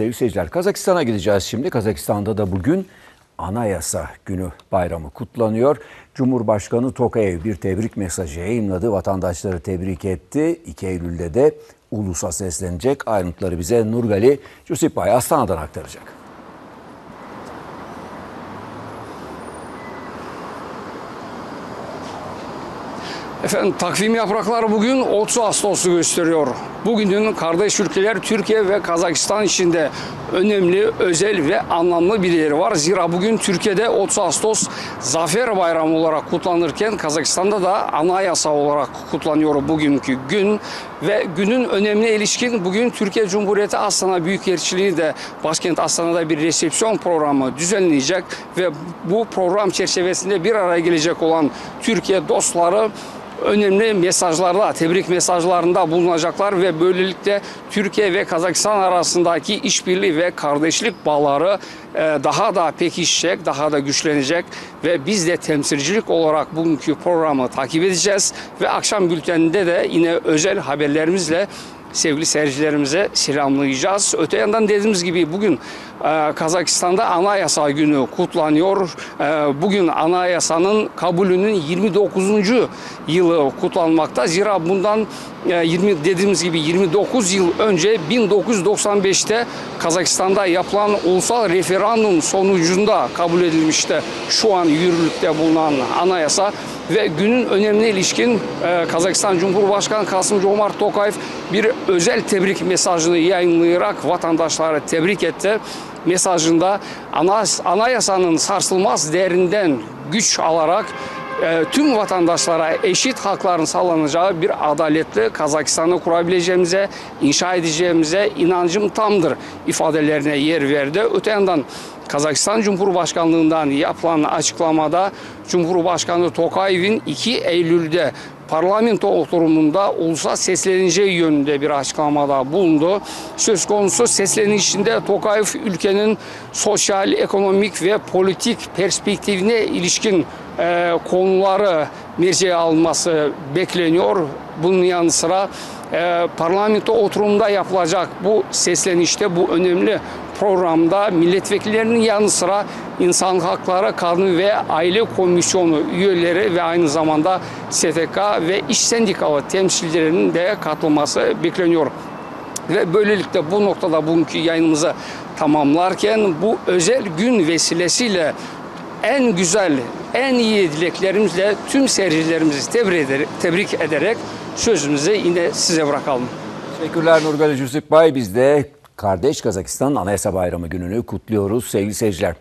sevgili seyirciler. Kazakistan'a gideceğiz şimdi. Kazakistan'da da bugün Anayasa Günü bayramı kutlanıyor. Cumhurbaşkanı Tokayev bir tebrik mesajı yayınladı. Vatandaşları tebrik etti. 2 Eylül'de de ulusa seslenecek. Ayrıntıları bize Nurgali Cusipay Astana'dan aktaracak. Efendim takvim yaprakları bugün 30 Ağustos'u gösteriyor. Bugünün kardeş ülkeler Türkiye ve Kazakistan içinde önemli, özel ve anlamlı bir yeri var. Zira bugün Türkiye'de 30 Ağustos Zafer Bayramı olarak kutlanırken Kazakistan'da da anayasa olarak kutlanıyor bugünkü gün. Ve günün önemine ilişkin bugün Türkiye Cumhuriyeti Astana Büyükelçiliği de başkent Astana'da bir resepsiyon programı düzenleyecek ve bu program çerçevesinde bir araya gelecek olan Türkiye dostları önemli mesajlarda, tebrik mesajlarında bulunacaklar ve böylelikle Türkiye ve Kazakistan arasındaki işbirliği ve kardeşlik bağları e, daha da pekişecek, daha da güçlenecek ve biz de temsilcilik olarak bugünkü programı takip edeceğiz ve akşam bülteninde de yine özel haberlerimizle sevgili seyircilerimize selamlayacağız. Öte yandan dediğimiz gibi bugün e, Kazakistan'da Anayasa Günü kutlanıyor. E, bugün anayasanın kabulünün 29. yılı kutlanmakta. Zira bundan e, 20 dediğimiz gibi 29 yıl önce 1995'te Kazakistan'da yapılan ulusal referandum sonucunda kabul edilmişti. Şu an yürürlükte bulunan anayasa ve günün önemine ilişkin e, Kazakistan Cumhurbaşkanı Kasım Jomart Tokayev bir özel tebrik mesajını yayınlayarak vatandaşları tebrik etti. Mesajında anas- anayasanın sarsılmaz değerinden güç alarak e, tüm vatandaşlara eşit hakların sağlanacağı bir adaletli Kazakistan'ı kurabileceğimize, inşa edeceğimize inancım tamdır ifadelerine yer verdi. Öte yandan Kazakistan Cumhurbaşkanlığından yapılan açıklamada Cumhurbaşkanı Tokayev'in 2 Eylül'de parlamento oturumunda ulusa sesleneceği yönünde bir açıklamada bulundu. Söz konusu seslenişinde Tokayev ülkenin sosyal, ekonomik ve politik perspektifine ilişkin e, konuları merceğe alması bekleniyor. Bunun yanı sıra e, parlamento oturumunda yapılacak bu seslenişte bu önemli programda milletvekillerinin yanı sıra İnsan Hakları Kadın ve Aile Komisyonu üyeleri ve aynı zamanda STK ve iş sendikalı temsilcilerinin de katılması bekleniyor. Ve böylelikle bu noktada bugünkü yayınımızı tamamlarken bu özel gün vesilesiyle en güzel, en iyi dileklerimizle tüm seyircilerimizi tebrik ederek, sözümüzü yine size bırakalım. Teşekkürler Nurgali Cusipay. Biz de kardeş Kazakistan Anayasa Bayramı gününü kutluyoruz sevgili seyirciler.